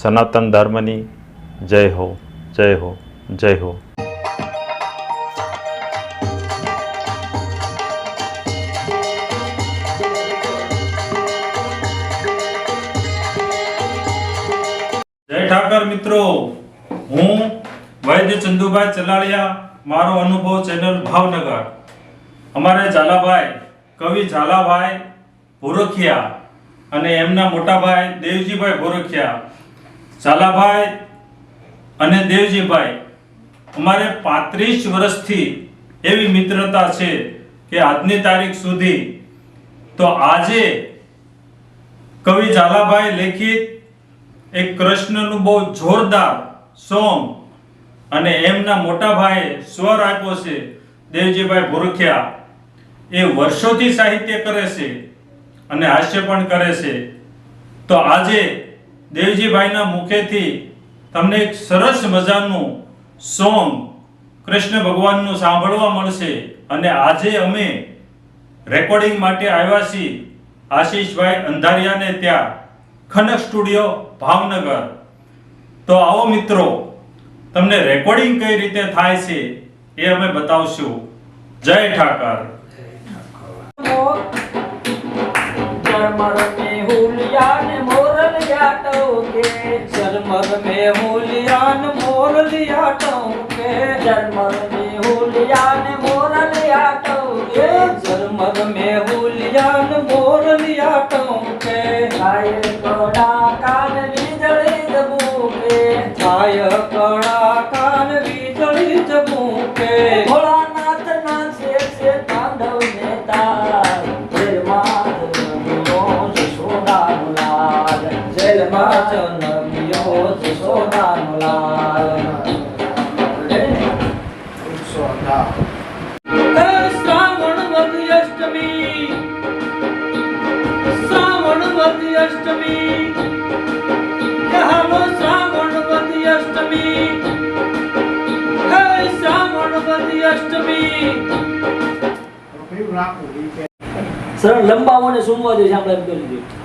સનાતન ધર્મની જય હો જય હો જય હો. જય ઠાકર મિત્રો, હું વૈદ્ય ચંદુભાઈ ચલાળિયા, મારો અનુભવ ચેનલ ભાવનગર. અમારે ઝાલાભાઈ, કવિ ઝાલાભાઈ ભોરખિયા અને એમના મોટાભાઈ દેવજીભાઈ ભોરખિયા ઝાલાભાઈ અને દેવજીભાઈ, અમારે પાંત્રીસ વર્ષથી એવી મિત્રતા છે કે આજની તારીખ સુધી તો આજે કવિ ઝાલાભાઈ લેખિત એક કૃષ્ણનું બહુ જોરદાર સોંગ અને એમના મોટા ભાઈએ સ્વર આપ્યો છે, દેવજીભાઈ ભુરખિયા. એ વર્ષોથી સાહિત્ય કરે છે અને હાસ્ય પણ કરે છે. તો આજે દેવજીભાઈના મુખેથી તમને એક સરસ મજાનું સોંગ કૃષ્ણ ભગવાનનું સાંભળવા મળશે અને આજે અમે રેકોર્ડિંગ માટે આવ્યા છીએ આશીષભાઈ અંધારિયાને ત્યાં ખનક સ્ટુડિયો ભાવનગર. તો આવો મિત્રો, તમને રેકોર્ડિંગ કઈ રીતે થાય છે એ અમે બતાવશું. જય ઠાકર. જય में હુલિયાન મોરલિયા ટોકે શરમર મે હુલિયાન મોરલિયા ટોકે શરમર સરળ લંબાવો ને સુમવા દે આપણે એમ કરી દઈએ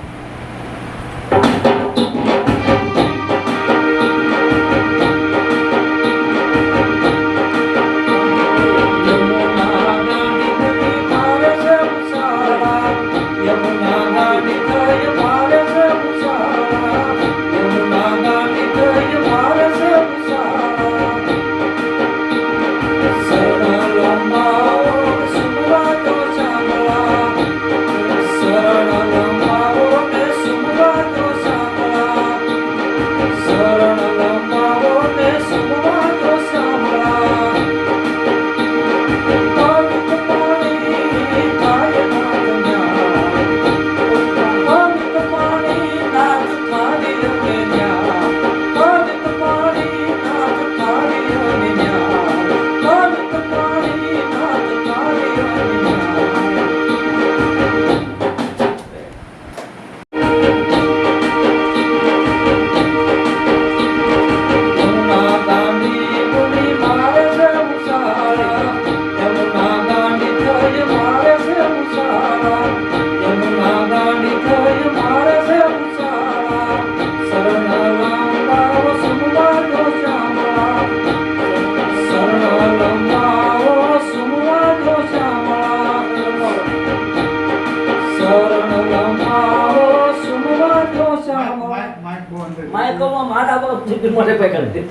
મોઢે પે કરી દે.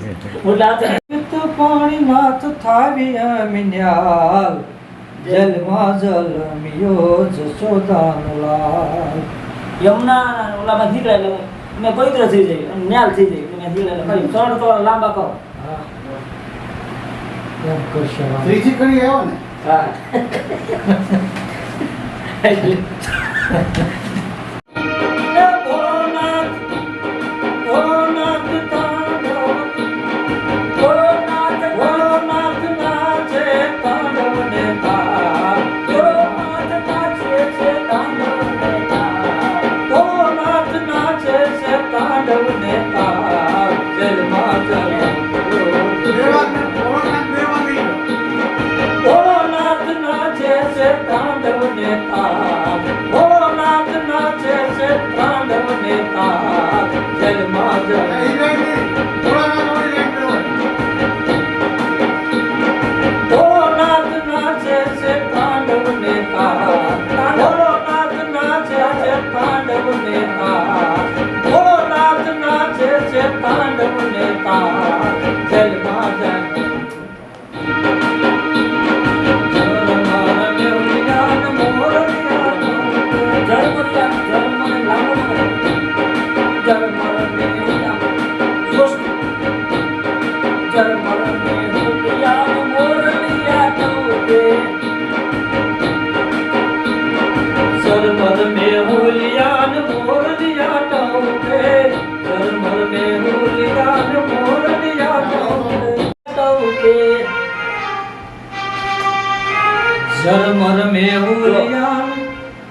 પાણી નાથ થાવી અમિન્યાલ જલમાં જલમિયો જશોદાનો લાલ. યમુના ઓલામાં નીકળે એટલે મેં પવિત્ર થઈ જાય અને ન્યાલ થઈ જાય એટલે મેં નીકળે સરળ તો લાંબા કરશે ત્રીજી કડી આવ્યો ને? હા. તાંડવ ને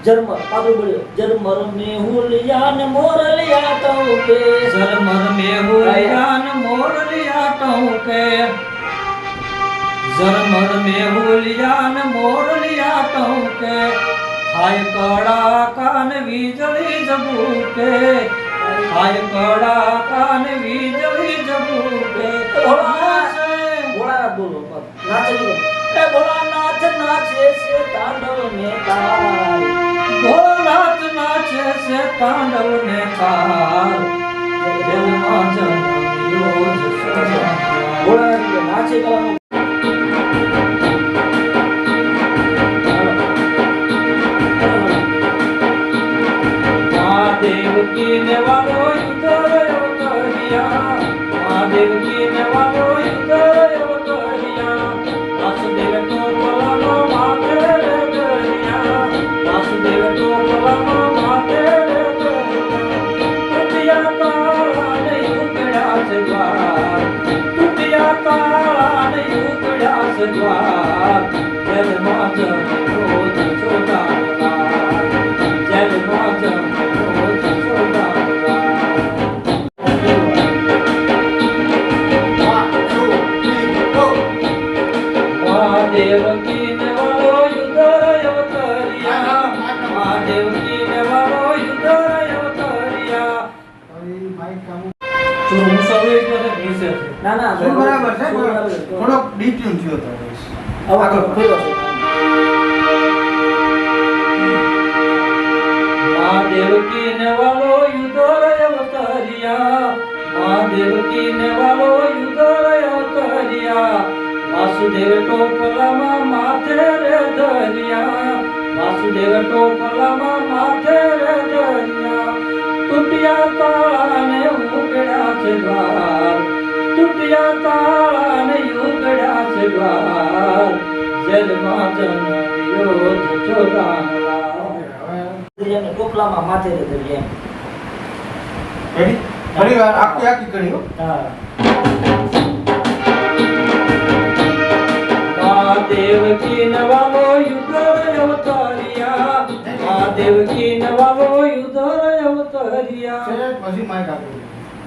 ઝરમર પાછું બોલ્યો ઝરમર મેહુલિયા ને મોરલિયા ટહુકે ઝરમર મેહુલિયાન મોરલિયા ટહુકે ઝરમર મેહુલિયાન મોરલિયા કે. હાય કડા કાન વીજળી જબુકે હાય કડા કાન વીજળી ભોળાનાથ બોલો નાચે બોલો. એ ભોળાનાથ નાચે છે તાંડવ ને તાલ ભોળાનાથ નાચે છે તાંડવ ને કાર દિલમાં જન્મ્યો. ભોળાનાથ કે નાચે કલાનો મહાદેવ ને ઉકળ્યા છે દ્વાર જલમાં જન્મ્યો જશોદાનો જલમાં જન્મ્યો જશોદાનો મહાદેવ કી ને વાલો યુદ્ધ અવતરિયા મહાદેવ કી ને વાલો યુદ્ધ અવતરિયા જો હું સૌ એક વખત નીચે છે. ના ના શું બરાબર છે શું બરાબર છે. થોડોક ડીટ્યુન થયો તો હવે આગળ ખોલ્યો છે મહાદેવ કી ને વાલો યુદ્ધ અવતરિયા મહાદેવ કી ને વાલો યુદ્ધ અવતરિયા વાસુદેવ ટોપલામાં માથે રે દરિયા વાસુદેવ ટોપલામાં માથે રે દરિયા તૂટ્યા તાળા ને ઉકળ્યા છે દ્વાર તૂટ્યા તાળા ને ઉકળ્યા છે દ્વાર જલમાં જન્મ્યો જશોદાનો દરિયાને ટોપલામાં માથે રે દરિયા રેડી ફરી વાર આખી આખી કરી હો.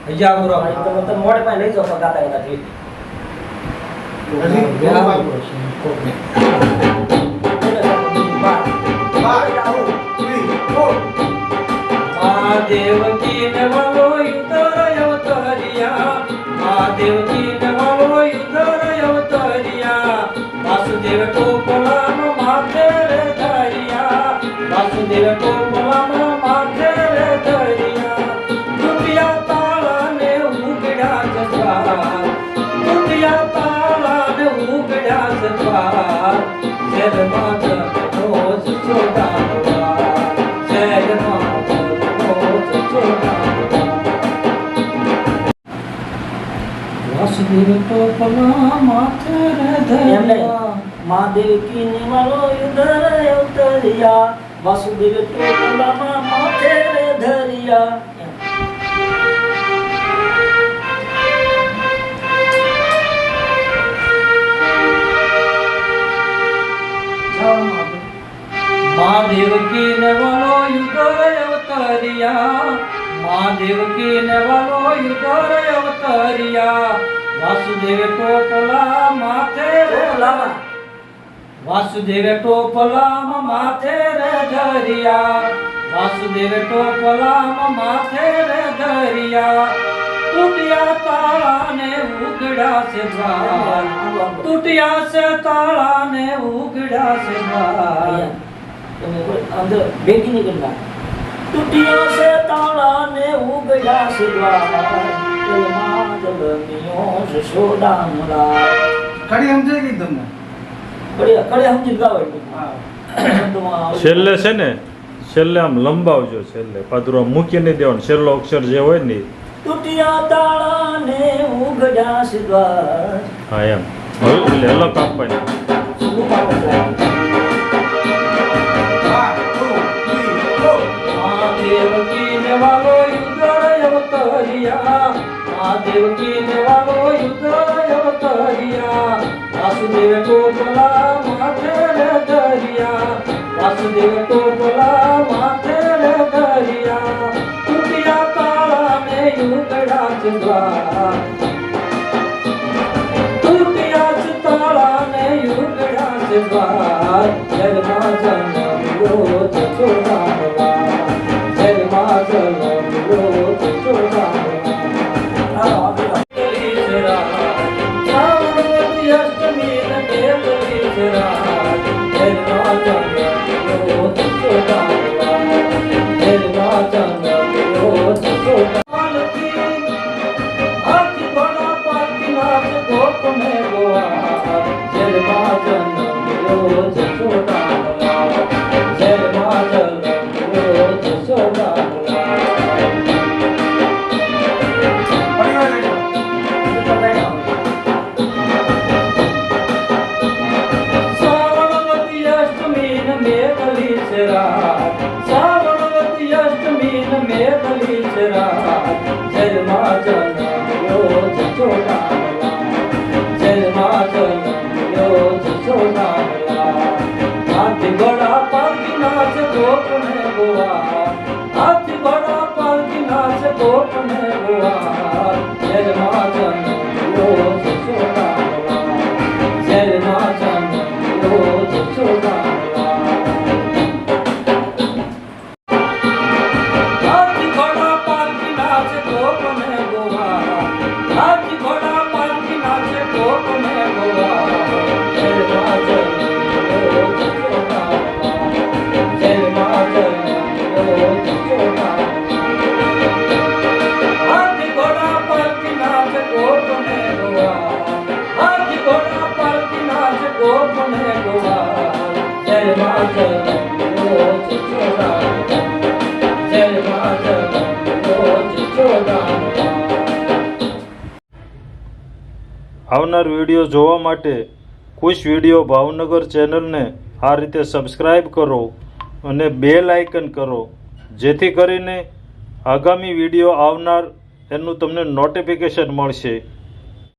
या बरोबर तर मोठे पण लई झोपत जाता येतात हे. कोकणात. बार. बार. મહાદેવ કી નિવાલો યુદ્ધ અવતરિયા વાસુદેવ ટોપલામાં માથે ધરિયા મહાદેવ કી નવાલો યુદ્ધ અવતરિયા. મહાદેવ કી વાલો યુદ્ધ અવતરિયા. વાસુદેવ ટોપલા માથે રે ટોપલામાં. વાસુદેવ ટોપલામાં માથે રે ધરિયા. વાસુદેવ ટોપલામાં માથે રે ધરિયા. તૂટ્યા તાળા ને ઉગડ્યા છે દ્વાર. તૂટ્યા છે તાળા ને ઉગડ્યા છે દ્વાર. અંદર ભેગી ની તૂટ્યો છે તાળા ને ઉગડ્યા છે દ્વાર. છેલ્લે છે ને છેલ્લે આમ લંબાવજો છેલ્લે. પાદરું મૂકી નહીં દેવાનું. છેલ્લો અક્ષર જે હોય ને. તૂટ્યા તાળા ને ઉગડ્યા છે દ્વાર. હા એમ. હલ- એટલે આપવાની મહાદેવ કી નવાલો યુદ્ધ અવતરિયા વાસુદેવ ટોપલા માથે ધરિયા તો ભલા માથે રે દરિયા તૂટ્યા તાળા ઉગડ્યા છે દ્વાર તૂટ્યા છે તાળા ને ઉગડ્યા છે દ્વાર જન્મા જન્મ્યો જતો Lord. આવનાર વીડિયો જોવા માટે ખુશ વીડિયો ભાવનગર ચેનલને આ રીતે સબસ્ક્રાઈબ કરો અને બેલ આઇકન કરો, જેથી કરીને આગામી વીડિયો આવનાર એનું તમને નોટિફિકેશન મળશે.